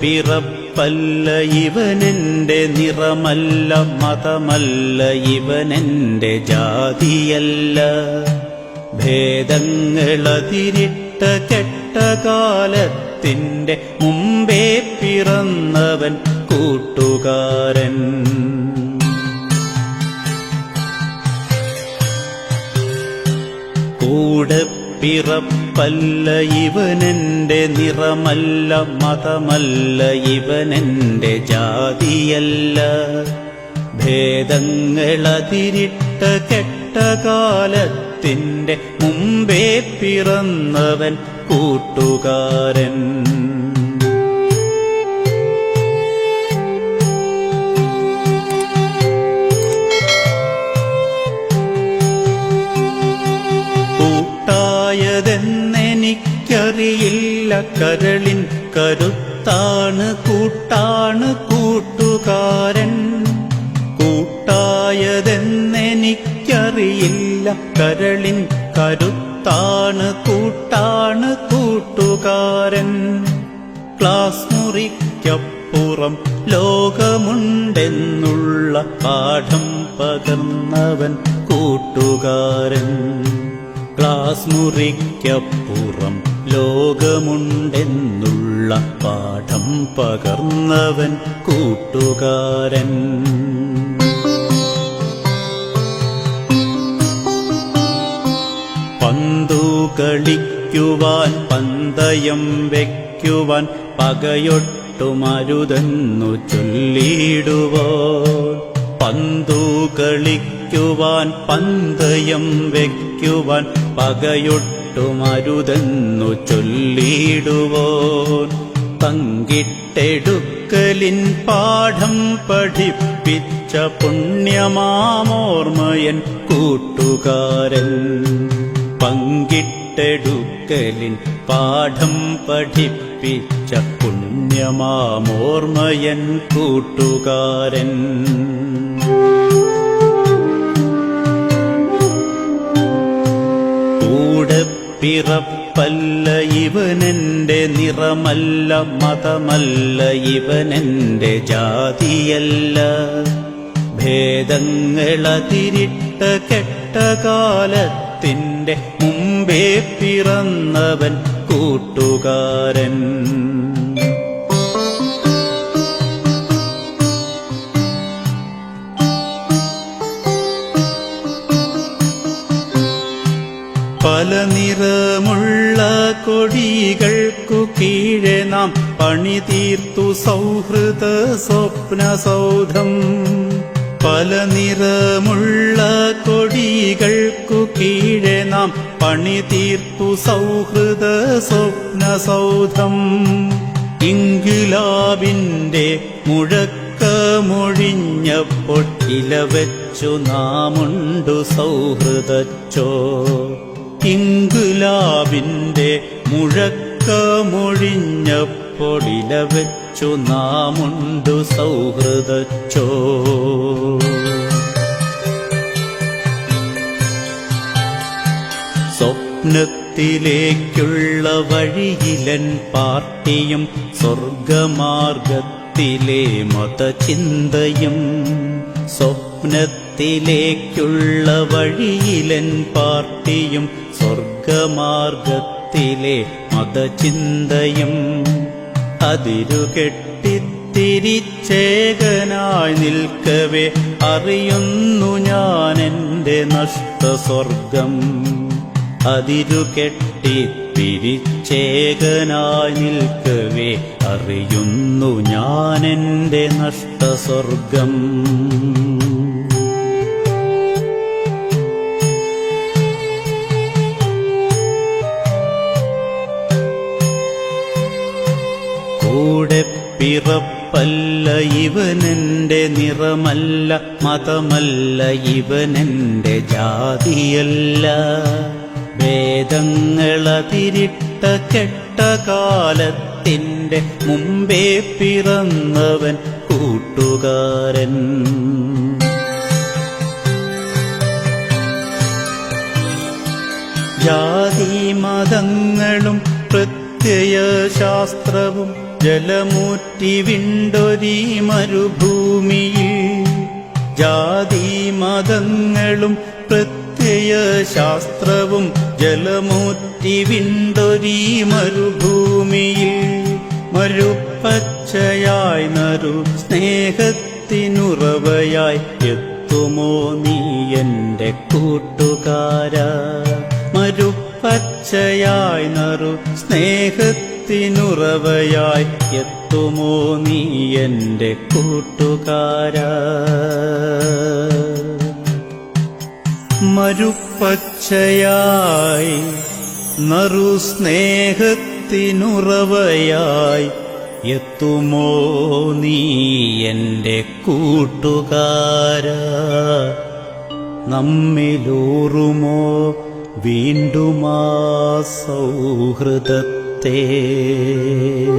പിറപ്പല്ല ഇവനെന്റെ നിറമല്ല മതമല്ല ഇവനെന്റെ ജാതിയല്ല. ഭേദങ്ങളതിരിട്ട കെട്ട കാലത്തിന്റെ മുമ്പേ പിറന്നവൻ കൂട്ടുകാരൻ. കൂടെ പിറപ്പല്ല ഇവനെന്റെ നിറമല്ല മതമല്ല ഇവനെന്റെ ജാതിയല്ല. ഭേദങ്ങളതിരിട്ട കെട്ട കാലത്തിന്റെ മുമ്പേ പിറന്നവൻ കൂട്ടുകാരൻ. കരളിൻ കരുത്താണ് കൂട്ടാണ് കൂട്ടുകാരൻ. കൂട്ടായതെന്നെനിക്കറിയില്ല. കരളിൻ കരുത്താണ് കൂട്ടാണ് കൂട്ടുകാരൻ. ക്ലാസ് മുറിക്കപ്പുറം ലോകമുണ്ടെന്നുള്ള പാഠം പകർന്നവൻ കൂട്ടുകാരൻ. ക്ലാസ് മുറിക്കപ്പുറം ലോകമുണ്ടെന്നുള്ള പാഠം പകർന്നവൻ കൂട്ടുകാരൻ. പന്തു കളിക്കുവാൻ പന്തയം വയ്ക്കുവാൻ പകയൊട്ടുമരുതെന്നു ചൊല്ലിയിടുവോ പന്തു കളിക്കുവാൻ പന്തയം വയ്ക്കുവാൻ പകയൊട്ടുമരുതെന്നു ചൊല്ലിയിടുവോൻ പങ്കിട്ടെടുക്കലിൻ പാഠം പഠിപ്പിച്ച പുണ്യമാമോർമയൻ കൂട്ടുകാരൻ. പങ്കിട്ടെടുക്കലിൻ പാഠം പഠിപ്പിച്ച പുണ്യമാമോർമയൻ കൂട്ടുകാരൻ. കൂടെ പിറപ്പല്ല ഇവനെന്റെ നിറമല്ല മതമല്ല ഇവനെന്റെ ജാതിയല്ല. ഭേദങ്ങളതിരിട്ട കെട്ട കാലത്തിന്റെ മുമ്പേ പിറന്നവൻ കൂട്ടുകാരൻ. പല നിറമുള്ള കൊടികൾക്കു കീഴെ നാം പണിതീർത്തു സൗഹൃദ സ്വപ്ന സൗധം. പല നിറമുള്ള കൊടികൾക്കു കീഴെ നാം പണിതീർത്തു സൗഹൃദ സ്വപ്ന സൗധം. ഇംഗുലാബിന്റെ മുഴക്കമൊഴിഞ്ഞപ്പോൾ ഇലവെച്ചു നാമുണ്ടു സൗഹൃദച്ചോ. ഇംഗുലാബിന്റെ മുഴക്കമൊഴിഞ്ഞപ്പോൾ വെച്ചു നാമുണ്ടു സൗഹൃദച്ചോ സ്വപ്നത്തിലേക്കുള്ള വഴിയിലൻ പാർട്ടിയും സ്വർഗമാർഗത്തിലെ മതചിന്തയും സ്വപ്നത്തിലേക്കുള്ള വഴിയിലൻ പാർട്ടിയും സ്വർഗമാർഗത്തിലെ മതചിന്തയും അതിരുകെട്ടിത്തിരിച്ചേകനായി നിൽക്കവേ അറിയുന്നു ഞാൻ എന്റെ നഷ്ടസ്വർഗം. അതിരുകെട്ടിത്തിരിച്ചേകനായി നിൽക്കവേ അറിയുന്നു ഞാൻ എന്റെ നഷ്ടസ്വർഗം. പിറപ്പല്ല ഇവനെന്റെ നിറമല്ല മതമല്ല ഇവനെന്റെ ജാതിയല്ല. വേദങ്ങളതിരിട്ട കെട്ട കാലത്തിന്റെ മുമ്പേ പിറന്നവൻ കൂട്ടുകാരൻ. ജാതി മതങ്ങളും പ്രത്യയ ശാസ്ത്രവും ജലമൂറ്റി വിണ്ടൊരീ മരുഭൂമിയിൽ ജാതി മതങ്ങളും പ്രത്യയ ശാസ്ത്രവും ജലമൂറ്റി വിണ്ടൊരീ മരുഭൂമിയിൽ മരുപ്പച്ചയായി നരു സ്നേഹത്തിനുറവയായി എത്തുമോ നീ എന്റെ കൂട്ടുകാര? മരുപ്പച്ചയായി നറു സ്നേഹത്തിനുറവയായി എത്തുമോ നീ എന്റെ കൂട്ടുകാര? മരുപ്പച്ചയായി നറു സ്നേഹത്തിനുറവയായി എത്തുമോ നീ എന്റെ കൂട്ടുകാര? നമ്മിലൂറുമോ വീണ്ടുമാ സൗഹൃദത്തെ See.